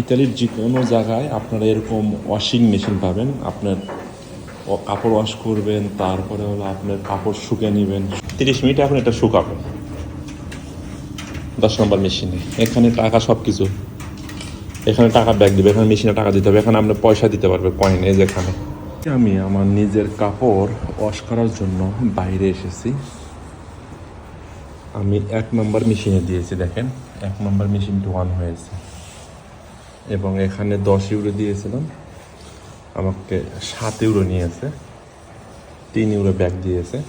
ইতালির যে কোনো জায়গায় আপনারা এরকম ওয়াশিং মেশিন পাবেন, আপনার কাপড় ওয়াশ করবেন, তারপরে হলো আপনার কাপড় শুকে নেবেন। তিরিশ মিনিট এখন এটা শুকাবেন। দশ নম্বর মেশিনে এখানে টাকা সব কিছু এখানে টাকা ব্যাগ দিবে, এখানে মেশিনে টাকা দিতে হবে। এখানে আপনি পয়সা দিতে পারবে কয়েন যেখানে। আমি আমার নিজের কাপড় ওয়াশ করার জন্য বাইরে এসেছি। আমি এক নম্বর মেশিনে দিয়েছি, দেখেন। এক নম্বর মেশিনটি ওয়ান হয়েছে। এবং এখানে দশ ইউরো দিয়েছিলাম। আমাকে সাত ইউরো নিয়েছে। তিন ইউরো ব্যাগ দিয়েছে।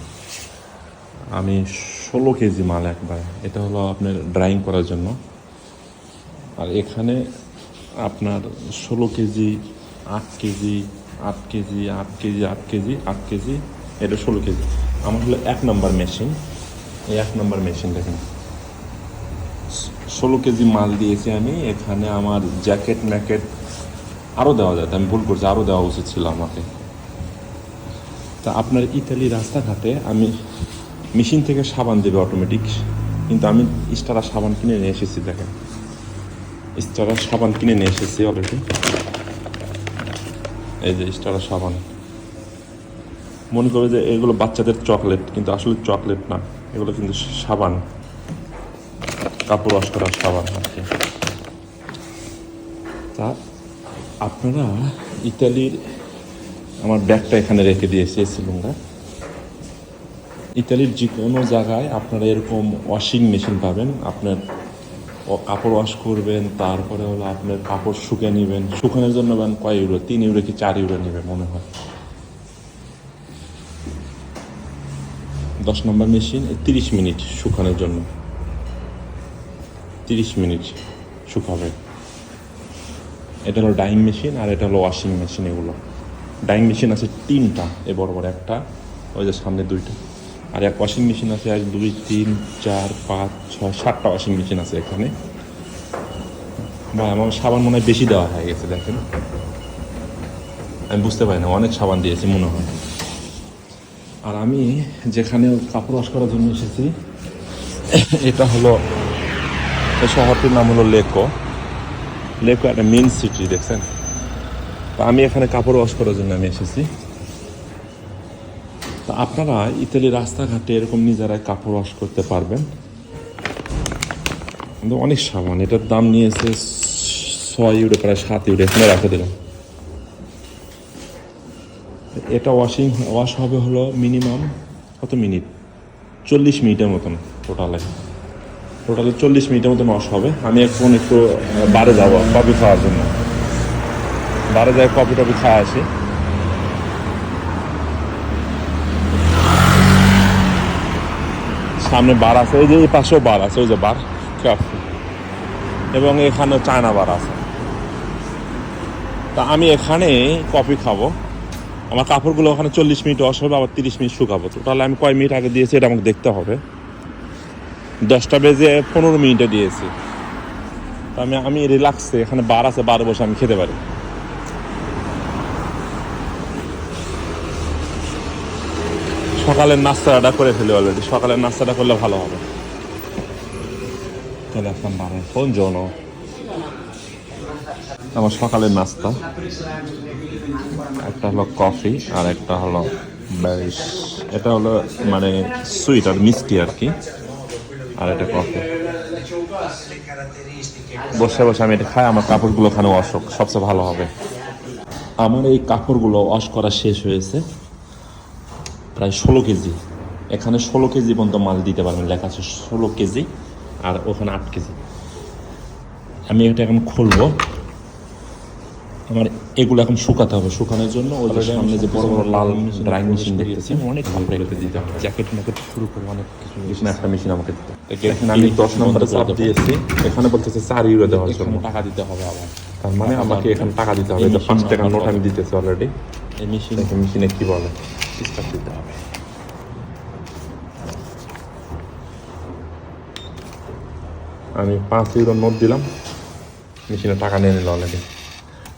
আমি ষোলো কেজি মাল একবার। এটা হলো আপনার ড্রাইং করার জন্য। আর এখানে আপনার ষোলো কেজি, আট কেজি আট কেজি আট কেজি আট কেজি আট কেজি, এটা ষোলো কেজি। আমার হলো এক নম্বর মেশিন এই এক নম্বর মেশিন দেখেন। ষোলো কেজি মাল দিয়েছি আমি, এখানে আমার জ্যাকেট ম্যাকেট আরও দেওয়া যায়। আমি ভুল করছি আরও দেওয়া উচিত ছিল আমাকে। তা আপনার ইতালি রাস্তাঘাটে আমি মেশিন থেকে সাবান দেবে অটোমেটিক কিন্তু আমি স্টারা সাবান কিনে নিয়ে এসেছি, দেখেন। স্টারা সাবান কিনে নিয়ে এসেছি অলরেডি এই যে স্টারা সাবান। মনে করবে যে এগুলো বাচ্চাদের চকলেট কিন্তু আসলে চকলেট না, এগুলো কিন্তু সাবান। কাপড় ওয়াশ করার সাবান আর তা আপনারা ইতালির, আমার ব্যাগটা এখানে রেখে দিয়েছি সিলিন্ডার। ইতালির যে কোনো জায়গায় আপনারা এরকম ওয়াশিং মেশিন পাবেন, আপনার কাপড় ওয়াশ করবেন, তারপরে হলো আপনার কাপড় শুকে নেবেন। শুকানোর জন্য নেবেন কয় ইউরো তিন ইউরো কি চার ইউরো নেবে মনে হয়। দশ নম্বর মেশিন তিরিশ মিনিট শুকানোর জন্য। তিরিশ মিনিট শুকাবে এটা হলো ডাইং মেশিন আর এটা হলো ওয়াশিং মেশিন এগুলো। ডাইং মেশিন আছে তিনটা এ বড় বড় একটা, ওই যে সামনে দুইটা। আর এক ওয়াশিং মেশিন আছে এক দুই, তিন, চার, পাঁচ, ছয়, সাতটা ওয়াশিং মেশিন আছে এখানে। বা আমার সাবান মনে হয় বেশি দেওয়া হয়ে গেছে, দেখেন। আমি বুঝতে পারি না, অনেক সাবান দিয়েছি মনে হয়। আর আমি যেখানে কাপড় ওয়াশ করার জন্য এসেছি, এটা হলো এই শহরটির নাম হলো লেকো। লেকো একটা মেন সিটি দেখছেন? আমি এখানে কাপড় ওয়াশ করার জন্য আমি এসেছি। তো আপনারা ইতালি রাস্তাঘাটে এরকম নিজেরাই কাপড় ওয়াশ করতে পারবেন। কিন্তু অনেক সামান এটার দাম নিয়েছে ছয় ইউরো, প্রায় সাত ইউরো, এখানে রাখে দিলাম। এটা ওয়াশিং ওয়াশ হবে হলো মিনিমাম কত মিনিট? চল্লিশ মিনিটের মতন টোটালে টোটালি চল্লিশ মিনিটের মতো ওয়াশ হবে। আমি এখন একটু বারে যাব কফি খাওয়ার জন্য। বারে যাই কফি টফি খাওয়া আসি। সামনে বার আছে ওই যে এই পাশেও বার আছে, ওই যে বার এবং এখানেও চায়না বার আছে। তা আমি এখানে কফি খাব। আমার কাপড়গুলো ওখানে চল্লিশ মিনিট ওয়াশ হবে, আবার তিরিশ মিনিট শুকাবো। টোটাল আমি কয় মিনিট আগে দিয়েছি, এটা আমাকে দেখতে হবে। দশটা বেজে পনেরো মিনিটে দিয়েছি। আমি আমি রিল্যাক্সে এখানে বার আছে, বার বসে আমি খেতে পারি। সকালের নাস্তাটা করে ফেলি অলরেডি সকালের নাস্তাটা করলে ভালো হবে। টেলিফোন বারে ফোন জোনো? আমার সকালের নাস্তা। একটা হলো কফি আর একটা হলো এটা হলো মানে সুইট আর মিষ্টি আর কি। আর এটা কফি। বসে বসে আমি এটা খাই আমার কাপড়গুলো ওখানে ওয়াশ হোক সবচেয়ে ভালো হবে। আমার এই কাপড়গুলো ওয়াশ করা শেষ হয়েছে প্রায় ষোলো কেজি। এখানে ষোলো কেজি পর্যন্ত মাল দিতে পারবেন লেখা আছে ষোলো কেজি আর ওখানে আট কেজি। আমি এটা এখন খুলবো। আমার এগুলো এখন শুকাতে হবে শুকানোর জন্য ওই যে সামনে যে বড় বড় লাল ড্রাইং মেশিন দেখতেছি অনেক কাপড় এগুলোতে দিতে হবে জ্যাকেট ম্যাকেট শুরু করে অনেক কিছু এখানে একটা মেশিন আমাকে দিতে এখানে আমি দশ নম্বরে চাপ দিয়েছি এখানে বলতেছে চার ইউরো দেওয়ার জন্য। টাকা দিতে হবে আবার। তার মানে আমাকে এখানে টাকা দিতে হবে। এটা পাঁচ টাকার নোট আমি দিতেছি অলরেডি এই মেশিন মেশিনে কি বলে। স্টার্ট দিতে হবে। আমি পাঁচ ইউরো নোট দিলাম। মেশিনে টাকা নিয়ে নিল অলরেডি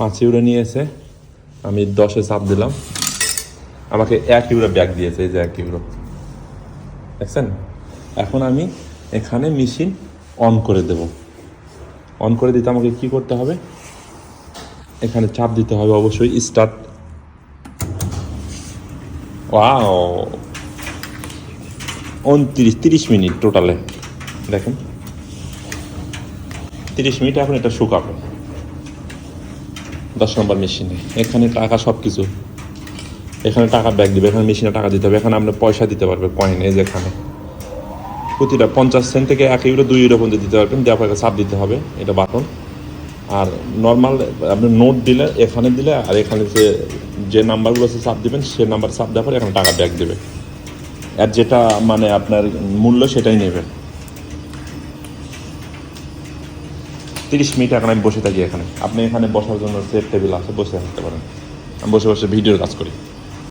পাঁচ ইউরো নিয়েছে। আমি দশে চাপ দিলাম। আমাকে এক ইউরো ব্যাগ দিয়েছে, এই যে এক ইউরো। দেখছেন? এখন আমি এখানে মেশিন অন করে দেব। অন করে দিতে আমাকে কি করতে হবে? এখানে চাপ দিতে হবে অবশ্যই স্টার্ট উনত্রিশ, তিরিশ মিনিট টোটালে। দেখেন? তিরিশ মিনিট এখন এটা শুকাবে। দশ নম্বর মেশিনে। এখানে টাকা সব কিছু এখানে টাকা ব্যাগ দিবে, এখানে মেশিনে টাকা দিতে হবে। এখানে আপনি পয়সা দিতে পারবে কয়েন এই যে এখানে। প্রতিটা পঞ্চাশ সেন্ট থেকে এক ইউরো দুই ইউরো পর্যন্ত দিতে পারবেন। দেওয়ার পরে চাপ দিতে হবে, এটা বাটন। আর নর্মাল আপনি নোট দিলে, এখানে দিলে, আর এখানে যে যে নাম্বারগুলো আছে চাপ দিবেন, সে নাম্বার চাপ দেওয়ার পরে এখানে টাকা ব্যাগ দেবে। আর যেটা মানে আপনার মূল্য সেটাই নেবে। তিরিশ মিনিট এখন আমি বসে থাকি এখানে। আপনি এখানে বসার জন্য সেফ টেবিল আছে, বসে থাকতে পারেন। আমি বসে বসে ভিডিওর কাজ করি।